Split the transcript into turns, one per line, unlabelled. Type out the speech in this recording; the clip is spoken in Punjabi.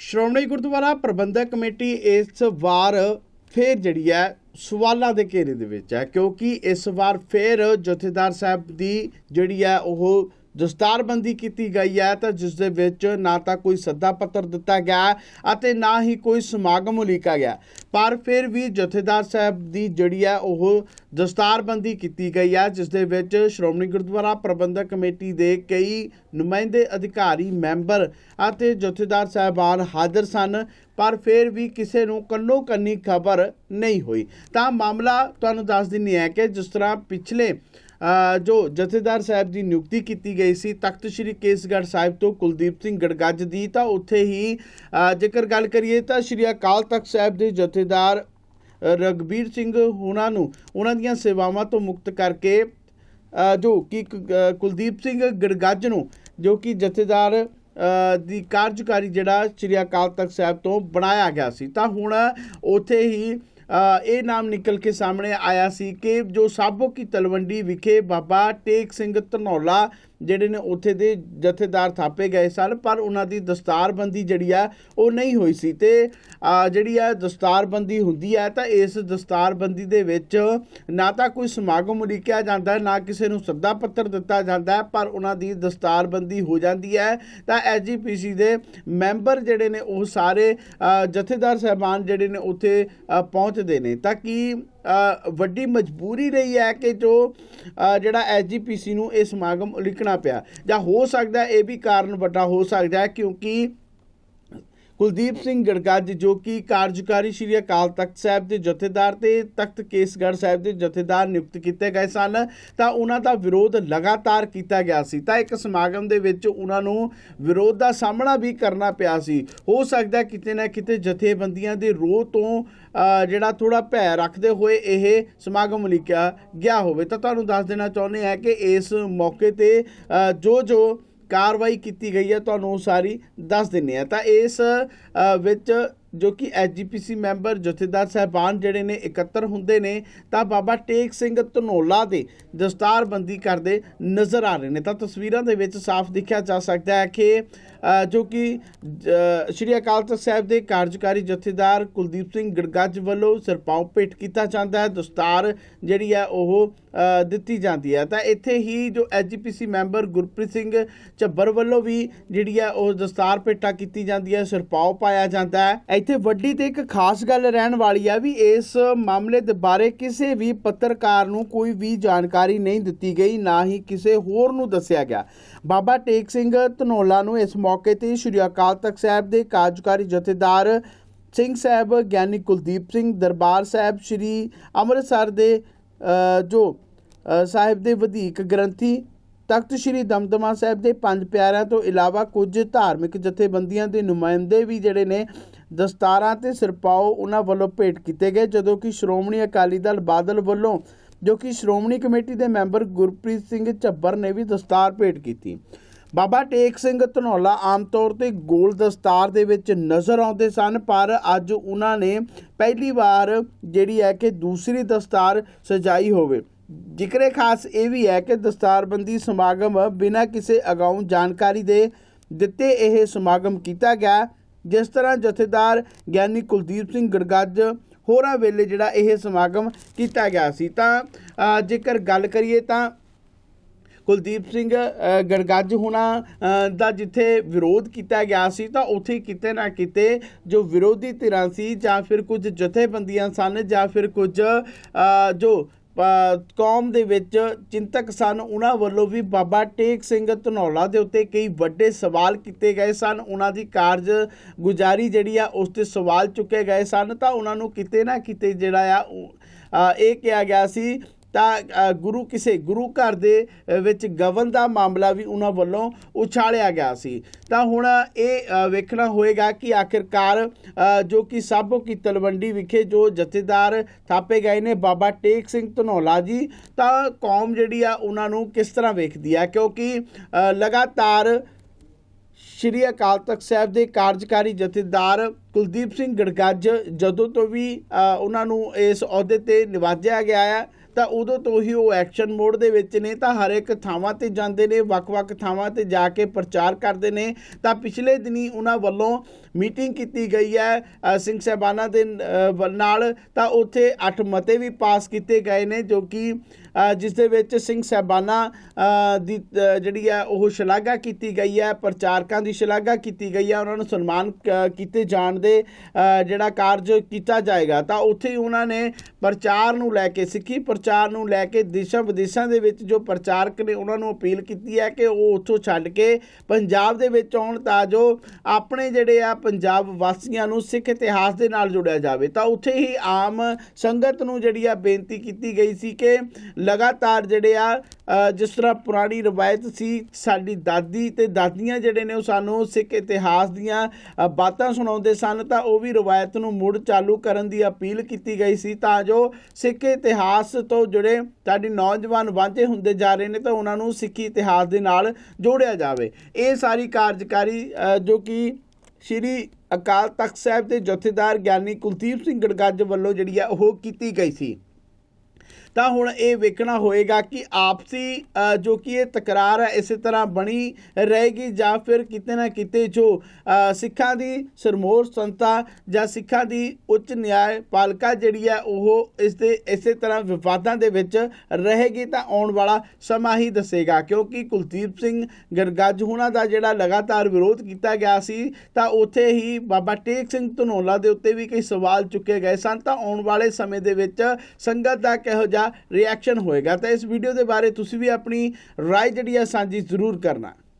ਸ਼੍ਰੋਮਣੀ ਗੁਰਦੁਆਰਾ ਪ੍ਰਬੰਧਕ ਕਮੇਟੀ ਇਸ ਵਾਰ ਫੇਰ ਜਿਹੜੀ ਹੈ ਸਵਾਲਾਂ ਦੇ ਘੇਰੇ ਦੇ ਵਿੱਚ ਹੈ, ਕਿਉਂਕਿ ਇਸ ਵਾਰ ਫੇਰ ਜਥੇਦਾਰ ਸਾਹਿਬ ਦੀ ਜਿਹੜੀ ਹੈ ਉਹ ਦਸਤਾਰਬੰਦੀ ਕੀਤੀ ਗਈ ਹੈ ਤਾਂ ਜਿਸ ਦੇ ਵਿੱਚ ਨਾ ਤਾਂ ਕੋਈ ਸੱਦਾ ਪੱਤਰ ਦਿੱਤਾ ਗਿਆ ਅਤੇ ਨਾ ਹੀ ਕੋਈ ਸਮਾਗਮ ਉਲੀਕਾ ਗਿਆ ਪਰ ਫਿਰ ਵੀ ਜਥੇਦਾਰ ਸਾਹਿਬ ਦੀ ਜਿਹੜੀ ਹੈ ਉਹ ਦਸਤਾਰਬੰਦੀ ਕੀਤੀ ਗਈ ਹੈ, ਜਿਸ ਦੇ ਵਿੱਚ ਸ਼੍ਰੋਮਣੀ ਗੁਰਦੁਆਰਾ ਪ੍ਰਬੰਧਕ ਕਮੇਟੀ ਦੇ ਕਈ ਨੁਮਾਇੰਦੇ ਅਧਿਕਾਰੀ, ਮੈਂਬਰ ਅਤੇ ਜਥੇਦਾਰ ਸਾਹਿਬਾਨ ਹਾਜ਼ਰ ਸਨ, ਪਰ ਫਿਰ ਵੀ ਕਿਸੇ ਨੂੰ ਕੰਨੋ ਕੰਨੀ ਖਬਰ ਨਹੀਂ ਹੋਈ। ਤਾਂ ਮਾਮਲਾ ਤੁਹਾਨੂੰ ਦੱਸ ਦਿੰਨੀ ਹੈ ਕਿ ਜਿਸ ਤਰ੍ਹਾਂ ਪਿਛਲੇ ਜੋ ਜਥੇਦਾਰ ਸਾਹਿਬ ਦੀ ਨਿਯੁਕਤੀ ਕੀਤੀ ਗਈ ਸੀ, ਤਖਤ ਸ੍ਰੀ ਕੇਸਗੜ੍ਹ ਸਾਹਿਬ ਤੋਂ ਕੁਲਦੀਪ ਸਿੰਘ ਗੜਗੱਜ ਦੀ, ਤਾਂ ਉੱਥੇ ਹੀ ਜੇਕਰ ਗੱਲ ਕਰੀਏ ਤਾਂ ਸ੍ਰੀ ਅਕਾਲ ਤਖਤ ਸਾਹਿਬ ਦੇ ਜਥੇ ਜਥੇਦਾਰ ਰਗਬੀਰ ਸਿੰਘ ਉਹਨਾਂ ਨੂੰ ਉਹਨਾਂ ਦੀਆਂ ਸੇਵਾਵਾਂ ਤੋਂ ਮੁਕਤ ਕਰਕੇ ਜੋ ਕਿ ਕੁਲਦੀਪ ਸਿੰਘ ਗੜਗੱਜ ਨੂੰ, ਜੋ ਕਿ ਜਥੇਦਾਰ ਦੀ ਕਾਰਜਕਾਰੀ ਜਿਹੜਾ ਸ੍ਰੀ ਅਕਾਲ ਤਖਤ ਸਾਹਿਬ ਤੋਂ ਬਣਾਇਆ ਗਿਆ ਸੀ। ਤਾਂ ਹੁਣ ਉੱਥੇ ਹੀ ਇਹ ਨਾਮ ਨਿਕਲ ਕੇ ਸਾਹਮਣੇ ਆਇਆ ਸੀ ਕਿ ਜੋ ਸਾਬੋ ਕੀ ਤਲਵੰਡੀ ਵਿਖੇ ਬਾਬਾ ਟੇਕ ਸਿੰਘ ਧਨੌਲਾ ਜਿਹੜੇ ਨੇ ਉੱਥੇ ਦੇ ਜਥੇਦਾਰ ਥਾਪੇ ਗਏ ਸਨ, ਪਰ ਉਹਨਾਂ ਦੀ ਦਸਤਾਰਬੰਦੀ ਜਿਹੜੀ ਆ, ਉਹ ਨਹੀਂ ਹੋਈ ਸੀ। ਤੇ ਜਿਹੜੀ ਆ ਦਸਤਾਰਬੰਦੀ ਹੁੰਦੀ ਹੈ ਤਾਂ ਇਸ ਦਸਤਾਰਬੰਦੀ ਦੇ ਵਿੱਚ ਨਾ ਤਾਂ ਕੋਈ ਸਮਾਗਮ ਉਲੀਕਿਆ ਜਾਂਦਾ, ਨਾ ਕਿਸੇ ਨੂੰ ਸੱਦਾ ਪੱਤਰ ਦਿੱਤਾ ਜਾਂਦਾ ਹੈ ਪਰ ਉਹਨਾਂ ਦੀ ਦਸਤਾਰਬੰਦੀ ਹੋ ਜਾਂਦੀ ਹੈ। ਤਾਂ ਐਜੀਪੀਸੀ ਦੇ ਮੈਂਬਰ ਜਿਹੜੇ ਨੇ, ਉਹ ਸਾਰੇ ਜਥੇਦਾਰ ਸਾਹਿਬਾਨ ਜਿਹੜੇ ਨੇ, ਉੱਥੇ ਪਹੁੰਚਦੇ ਨੇ। ਤਾਂ ਕਿ ਵੱਡੀ ਮਜਬੂਰੀ ਰਹੀ ਹੈ ਕਿ ਜੋ ਅ, ਜਿਹੜਾ ਐਜੀਪੀਸੀ ਨੂੰ ਇਹ ਸਮਾਗਮ ਉਲੀਕਣਾ ਪਿਆ। ਜਾਂ ਹੋ ਸਕਦਾ ਇਹ ਵੀ ਕਾਰਨ ਵੱਡਾ ਹੋ ਸਕਦਾ ਹੈ ਕਿਉਂਕਿ ਕੁਲਦੀਪ ਸਿੰਘ ਗੜਗੱਜ ਜੋ ਕਿ ਕਾਰਜਕਾਰੀ ਸ਼੍ਰੀ ਅਕਾਲ ਤਖਤ ਸਾਹਿਬ ਦੇ ਜਥੇਦਾਰ ਤੇ ਤਖਤ ਕੇਸਗੜ੍ਹ ਸਾਹਿਬ ਦੇ ਜਥੇਦਾਰ ਨਿਯੁਕਤ ਕੀਤੇ ਗਏ ਸਨ, ਤਾਂ ਉਹਨਾਂ ਦਾ ਵਿਰੋਧ ਲਗਾਤਾਰ ਕੀਤਾ ਗਿਆ ਸੀ। ਤਾਂ ਇੱਕ ਸਮਾਗਮ ਦੇ ਵਿੱਚ ਉਹਨਾਂ ਨੂੰ ਵਿਰੋਧ ਦਾ ਸਾਹਮਣਾ ਵੀ ਕਰਨਾ ਪਿਆ ਸੀ। ਹੋ ਸਕਦਾ ਕਿਤੇ ਨਾ ਕਿਤੇ ਜਥੇਬੰਦੀਆਂ ਦੇ ਰੋਹ ਤੋਂ ਜਿਹੜਾ ਥੋੜਾ ਭੈ ਰੱਖਦੇ ਹੋਏ ਇਹ ਸਮਾਗਮ ਲਿਖਿਆ ਗਿਆ ਹੋਵੇ। ਤਾਂ ਤੁਹਾਨੂੰ ਦੱਸ ਦੇਣਾ ਚਾਹੁੰਦੇ ਆ ਕਿ ਇਸ ਮੌਕੇ ਤੇ ਜੋ ਜੋ ਕਾਰਵਾਈ ਕੀਤੀ ਗਈ ਹੈ, ਤੁਹਾਨੂੰ ਉਹ ਸਾਰੀ ਦੱਸ ਦਿੰਨੇ ਆ ਤਾਂ ਇਸ ਵਿੱਚ ਜੋ ਕਿ ਐਜੀਪੀਸੀ ਮੈਂਬਰ ਜਥੇਦਾਰ ਸਾਹਿਬਾਨ ਜਿਹੜੇ ਨੇ ਇਕੱਤਰ ਹੁੰਦੇ ਨੇ, ਤਾਂ ਬਾਬਾ ਟੇਕ ਸਿੰਘ ਧਨੋਲਾ ਦੇ ਦਸਤਾਰਬੰਦੀ ਕਰਦੇ ਨਜ਼ਰ ਆ ਰਹੇ ਨੇ। ਤਾਂ ਤਸਵੀਰਾਂ ਦੇ ਵਿੱਚ ਸਾਫ਼ ਦਿਖਿਆ ਜਾ ਸਕਦਾ ਹੈ ਕਿ ਜੋ ਕਿ ਸ਼੍ਰੀ ਅਕਾਲ ਤਖਤ ਸਾਹਿਬ ਦੇ ਕਾਰਜਕਾਰੀ ਜਥੇਦਾਰ ਕੁਲਦੀਪ ਸਿੰਘ ਗੜਗੱਜ ਵੱਲੋਂ ਸਿਰਪਾਉ ਭੇਟ ਕੀਤਾ ਜਾਂਦਾ ਹੈ। ਦਸਤਾਰ ਜਿਹੜੀ ਹੈ ਉਹ ਦਿੱਤੀ ਜਾਂਦੀ ਹੈ। ਤਾਂ ਇੱਥੇ ਹੀ ਜੋ ਐਜੀਪੀਸੀ ਮੈਂਬਰ ਗੁਰਪ੍ਰੀਤ ਸਿੰਘ ਝੱਬਰ ਵੱਲੋਂ ਵੀ ਜਿਹੜੀ ਹੈ ਉਹ ਦਸਤਾਰ ਭੇਟਾ ਕੀਤੀ ਜਾਂਦੀ ਹੈ ਸਿਰਪਾਉ ਪਾਇਆ ਜਾਂਦਾ ਹੈ। ਇੱਥੇ ਵੱਡੀ ਤੇ ਇੱਕ ਖਾਸ ਗੱਲ ਰਹਿਣ ਵਾਲੀ ਆ ਵੀ ਇਸ ਮਾਮਲੇ ਦੇ ਬਾਰੇ ਕਿਸੇ ਵੀ ਪੱਤਰਕਾਰ ਨੂੰ ਕੋਈ ਵੀ ਜਾਣਕਾਰੀ ਨਹੀਂ ਦਿੱਤੀ ਗਈ, ਨਾ ਹੀ ਕਿਸੇ ਹੋਰ ਨੂੰ ਦੱਸਿਆ ਗਿਆ। ਬਾਬਾ ਟੇਕ ਸਿੰਘ ਧਨੋਲਾ ਨੂੰ ਇਸ ਮੌਕੇ ਤੇ ਸ਼੍ਰੀ ਅਕਾਲ ਤਖਤ ਸਾਹਿਬ ਦੇ ਕਾਰਜਕਾਰੀ ਜਥੇਦਾਰ ਸਿੰਘ ਸਾਹਿਬ, ਗਿਆਨੀ ਕੁਲਦੀਪ ਸਿੰਘ ਦਰਬਾਰ ਸਾਹਿਬ, ਸ਼੍ਰੀ ਅੰਮ੍ਰਿਤਸਰ ਦੇ ਜੋ ਸਾਹਿਬ ਦੇ ਵਧੀਕ ਗ੍ਰੰਥੀ ਤਖਤ ਸ੍ਰੀ ਦਮਦਮਾ ਸਾਹਿਬ ਦੇ ਪੰਜ ਪਿਆਰਿਆਂ ਤੋਂ ਇਲਾਵਾ ਕੁਝ ਧਾਰਮਿਕ ਜਥੇਬੰਦੀਆਂ ਦੇ ਨੁਮਾਇੰਦੇ ਵੀ ਜਿਹੜੇ ਨੇ ਦਸਤਾਰਾਂ ਤੇ ਸਿਰਪਾਓ ਉਹਨਾਂ ਵੱਲੋਂ ਭੇਟ ਕੀਤੇ ਗਏ, ਜਦੋਂ ਕਿ ਸ਼੍ਰੋਮਣੀ ਅਕਾਲੀ ਦਲ ਬਾਦਲ ਵੱਲੋਂ, ਜੋ ਕਿ ਸ਼੍ਰੋਮਣੀ ਕਮੇਟੀ ਦੇ ਮੈਂਬਰ ਗੁਰਪ੍ਰੀਤ ਸਿੰਘ ਝੱਬਰ ਨੇ ਵੀ ਦਸਤਾਰ ਭੇਟ ਕੀਤੀ। ਬਾਬਾ ਟੇਕ ਸਿੰਘ ਧਨੌਲਾ ਆਮ ਤੌਰ ਤੇ ਗੋਲ ਦਸਤਾਰ ਦੇ ਵਿੱਚ ਨਜ਼ਰ ਆਉਂਦੇ ਸਨ, ਪਰ ਅੱਜ ਉਹਨਾਂ ਨੇ ਪਹਿਲੀ ਵਾਰ ਜਿਹੜੀ ਹੈ ਕਿ ਦੂਸਰੀ ਦਸਤਾਰ ਸਜਾਈ ਹੋਵੇ। ਜ਼ਿਕਰੇ ਖਾਸ ਇਹ ਵੀ ਹੈ ਕਿ ਦਸਤਾਰਬੰਦੀ ਸਮਾਗਮ ਬਿਨਾਂ ਕਿਸੇ ਅਗਾਊਂ ਜਾਣਕਾਰੀ ਦੇ ਦਿੱਤੇ ਇਹ ਸਮਾਗਮ ਕੀਤਾ ਗਿਆ, ਜਿਸ ਤਰ੍ਹਾਂ ਜਥੇਦਾਰ ਗਿਆਨੀ ਕੁਲਦੀਪ ਸਿੰਘ ਗੜਗੱਜ ਹੋਰਾਂ ਵੇਲੇ ਜਿਹੜਾ ਇਹ ਸਮਾਗਮ ਕੀਤਾ ਗਿਆ ਸੀ। ਤਾਂ ਜੇਕਰ ਗੱਲ ਕਰੀਏ ਤਾਂ ਕੁਲਦੀਪ ਸਿੰਘ ਅ, ਗੜਗੱਜ ਹੁਣਾ ਦਾ ਜਿੱਥੇ ਵਿਰੋਧ ਕੀਤਾ ਗਿਆ ਸੀ ਤਾਂ ਉੱਥੇ ਕਿਤੇ ਨਾ ਕਿਤੇ ਜੋ ਵਿਰੋਧੀ ਧਿਰਾਂ ਸੀ ਜਾਂ ਫਿਰ ਕੁਝ ਜਥੇਬੰਦੀਆਂ ਸਨ ਜਾਂ ਫਿਰ ਕੁਝ ਜੋ ਕੌਮ ਦੇ ਵਿੱਚ ਚਿੰਤਕ ਸਨ ਉਹਨਾਂ ਵੱਲੋਂ ਵੀ ਬਾਬਾ ਟੇਕ ਸਿੰਘ ਧਨੌਲਾ ਦੇ ਉੱਤੇ ਕਈ ਵੱਡੇ ਸਵਾਲ ਕੀਤੇ ਗਏ ਸਨ। ਉਹਨਾਂ ਦੀ ਕਾਰਜ ਗੁਜ਼ਾਰੀ ਜਿਹੜੀ ਆ ਉਸ ਤੇ ਸਵਾਲ ਚੁੱਕੇ ਗਏ ਸਨ। ਤਾਂ ਉਹਨਾਂ ਨੂੰ ਕਿਤੇ ਨਾ ਕਿਤੇ ਜਿਹੜਾ ਆ ਇਹ ਕਿਹਾ ਗਿਆ ਸੀ ਤਾਂ ਗੁਰੂ ਕਿਸੇ, ਗੁਰੂ ਘਰ ਦੇ ਵਿੱਚ ਗਵਨ ਦਾ ਮਾਮਲਾ ਵੀ ਉਹਨਾਂ ਵੱਲੋਂ ਉਛਾਲਿਆ ਗਿਆ ਸੀ। ਤਾਂ ਹੁਣ ਇਹ ਵੇਖਣਾ ਹੋਏਗਾ ਕਿ ਆਖਿਰਕਾਰ ਜੋ ਕਿ ਸਾਬੋ ਕੀ ਤਲਵੰਡੀ ਵਿਖੇ ਜੋ ਜਥੇਦਾਰ ਥਾਪੇ ਗਏ ਨੇ, ਬਾਬਾ ਟੇਕ ਸਿੰਘ ਧਨੌਲਾ ਜੀ, ਤਾਂ ਕੌਮ ਜਿਹੜੀ ਆ ਉਹਨਾਂ ਨੂੰ ਕਿਸ ਤਰ੍ਹਾਂ ਵੇਖਦੀ ਆ? ਕਿਉਂਕਿ ਲਗਾਤਾਰ ਸ਼੍ਰੀ ਅਕਾਲ ਤਖਤ ਸਾਹਿਬ ਦੇ ਕਾਰਜਕਾਰੀ ਜਥੇਦਾਰ ਕੁਲਦੀਪ ਸਿੰਘ ਗੜਗੱਜ ਜਦੋਂ ਤੋਂ ਵੀ ਉਹਨਾਂ ਨੂੰ ਇਸ ਅਹੁਦੇ ਤੇ ਨਿਵਾਜਿਆ ਗਿਆ ਹੈ ਤਾਂ ਉਦੋਂ ਤੋਂ ਹੀ ਉਹ ਐਕਸ਼ਨ ਮੋਡ ਦੇ ਵਿੱਚ ਨੇ, ਤਾਂ ਹਰ ਇੱਕ ਥਾਵਾਂ ਤੇ ਜਾਂਦੇ ਨੇ, ਵੱਖ-ਵੱਖ ਥਾਵਾਂ ਤੇ ਜਾ ਕੇ ਪ੍ਰਚਾਰ ਕਰਦੇ ਨੇ। ਤਾਂ ਪਿਛਲੇ ਦਿਨੀ ਉਹਨਾਂ ਵੱਲੋਂ ਮੀਟਿੰਗ ਕੀਤੀ ਗਈ ਹੈ ਸਿੰਘ ਸਾਹਿਬਾਨਾਂ ਦੇ ਵ- ਨਾਲ। ਤਾਂ ਉੱਥੇ 8 ਮਤੇ ਵੀ ਪਾਸ ਕੀਤੇ ਗਏ ਨੇ, ਜੋ ਕਿ ਜਿਸ ਦੇ ਵਿੱਚ ਸਿੰਘ ਸਾਹਿਬਾਨਾਂ ਦੀ ਜਿਹੜੀ ਹੈ, ਉਹ ਸ਼ਲਾਘਾ ਕੀਤੀ ਗਈ ਹੈ, ਪ੍ਰਚਾਰਕਾਂ ਦੀ ਸ਼ਲਾਘਾ ਕੀਤੀ ਗਈ ਹੈ, ਉਹਨਾਂ ਨੂੰ ਸਨਮਾਨ ਕੀਤੇ ਜਾਣ ਦੇ ਜਿਹੜਾ ਕਾਰਜ ਕੀਤਾ ਜਾਏਗਾ। ਤਾਂ ਉੱਥੇ ਹੀ ਉਹਨਾਂ ਨੇ ਪ੍ਰਚਾਰ ਨੂੰ ਲੈ ਕੇ ਸਿੱਖੀ ਪ੍ਰਚਾਰ ਨੂੰ ਲੈ ਕੇ ਦੇਸ਼ਾਂ ਵਿਦੇਸ਼ਾਂ ਦੇ ਵਿੱਚ ਜੋ ਪ੍ਰਚਾਰਕ ਨੇ ਉਹਨਾਂ ਨੂੰ ਅਪੀਲ ਕੀਤੀ ਹੈ ਕਿ ਉਹ ਉੱਥੋਂ ਛੱਡ ਕੇ ਪੰਜਾਬ ਦੇ ਵਿੱਚ ਆਉਣ ਤਾਂ ਜੋ ਆਪਣੇ ਜਿਹੜੇ ਆ ਪੰਜਾਬ ਵਾਸੀਆਂ ਨੂੰ ਸਿੱਖ ਇਤਿਹਾਸ ਦੇ ਨਾਲ ਜੋੜਿਆ ਜਾਵੇ। ਤਾਂ ਉੱਥੇ ਹੀ ਆਮ ਸੰਗਤ ਨੂੰ ਜਿਹੜੀ ਆ ਬੇਨਤੀ ਕੀਤੀ ਗਈ ਸੀ ਕਿ ਲਗਾਤਾਰ ਜਿਹੜੇ ਆ ਜਿਸ ਤਰ੍ਹਾਂ ਪੁਰਾਣੀ ਰਵਾਇਤ ਸੀ ਸਾਡੀ ਦਾਦੀ ਤੇ ਦਾਦੀਆਂ ਜਿਹੜੇ ਨੇ ਉਹ ਸਾਨੂੰ ਸਿੱਖ ਇਤਿਹਾਸ ਦੀਆਂ ਬਾਤਾਂ ਸੁਣਾਉਂਦੇ ਸਨ, ਤਾਂ ਉਹ ਵੀ ਰਵਾਇਤ ਨੂੰ ਮੁੜ ਚਾਲੂ ਕਰਨ ਦੀ ਅਪੀਲ ਕੀਤੀ ਗਈ ਸੀ ਤਾਂ ਜੋ ਸਿੱਖ ਇਤਿਹਾਸ ਤੋਂ ਜੁੜੇ ਸਾਡੀ ਨੌਜਵਾਨ ਵਾਂਝੇ ਹੁੰਦੇ ਜਾ ਰਹੇ ਨੇ ਤਾਂ ਉਹਨਾਂ ਨੂੰ ਸਿੱਖੀ ਇਤਿਹਾਸ ਦੇ ਨਾਲ ਜੋੜਿਆ ਜਾਵੇ। ਇਹ ਸਾਰੀ ਕਾਰਜਕਾਰੀ ਜੋ ਕਿ ਸ਼੍ਰੀ ਅਕਾਲ ਤਖਤ ਸਾਹਿਬ ਦੇ ਜਥੇਦਾਰ ਗਿਆਨੀ ਕੁਲਦੀਪ ਸਿੰਘ ਗੜਗੱਜ ਵੱਲੋਂ ਜਿਹੜੀ ਆ ਉਹ ਕੀਤੀ ਗਈ ਸੀ। ਤਾਂ ਹੁਣ ਇਹ ਵੇਖਣਾ ਹੋਏਗਾ ਕਿ ਆਪਸੀ ਜੋ ਕਿ ਇਹ ਤਕਰਾਰ ਹੈ, ਇਸੇ ਤਰ੍ਹਾਂ ਬਣੀ ਰਹੇਗੀ ਜਾਂ ਫਿਰ ਕਿਤੇ ਨਾ ਕਿਤੇ ਜੋ ਸਿੱਖਾਂ ਦੀ ਸਰਮੋਰ ਸੰਤਾ ਜਾਂ ਸਿੱਖਾਂ ਦੀ ਉੱਚ ਨਿਆਇ ਪਾਲਿਕਾ ਜਿਹੜੀ ਹੈ, ਉਹ ਇਸ ਦੇ, ਇਸੇ ਤਰ੍ਹਾਂ ਵਿਵਾਦਾਂ ਦੇ ਵਿੱਚ ਰਹੇਗੀ ਤਾਂ ਆਉਣ ਵਾਲਾ ਸਮਾਂ ਹੀ ਦੱਸੇਗਾ। ਕਿਉਂਕਿ ਕੁਲਦੀਪ ਸਿੰਘ ਗਰਗੱਜ ਹੁਣਾਂ ਦਾ ਜਿਹੜਾ ਲਗਾਤਾਰ ਵਿਰੋਧ ਕੀਤਾ ਗਿਆ ਸੀ, ਤਾਂ ਉੱਥੇ ਹੀ ਬਾਬਾ ਟੇਕ ਸਿੰਘ ਧਨੋਲਾ ਦੇ ਉੱਤੇ ਵੀ ਕਈ ਸਵਾਲ ਚੁੱਕੇ ਗਏ ਸਨ। ਤਾਂ ਆਉਣ ਵਾਲੇ ਸਮੇਂ ਦੇ ਵਿੱਚ ਸੰਗਤ ਦਾ ਕਿਹੋ ਜਿਹਾ ਰਿਐਕਸ਼ਨ ਹੋਏਗਾ। ਤਾਂ ਇਸ ਵੀਡੀਓ ਦੇ ਬਾਰੇ ਤੁਸੀਂ ਵੀ ਆਪਣੀ ਰਾਏ ਜਿਹੜੀ ਆ ਸਾਂਝੀ ਜ਼ਰੂਰ ਕਰਨਾ।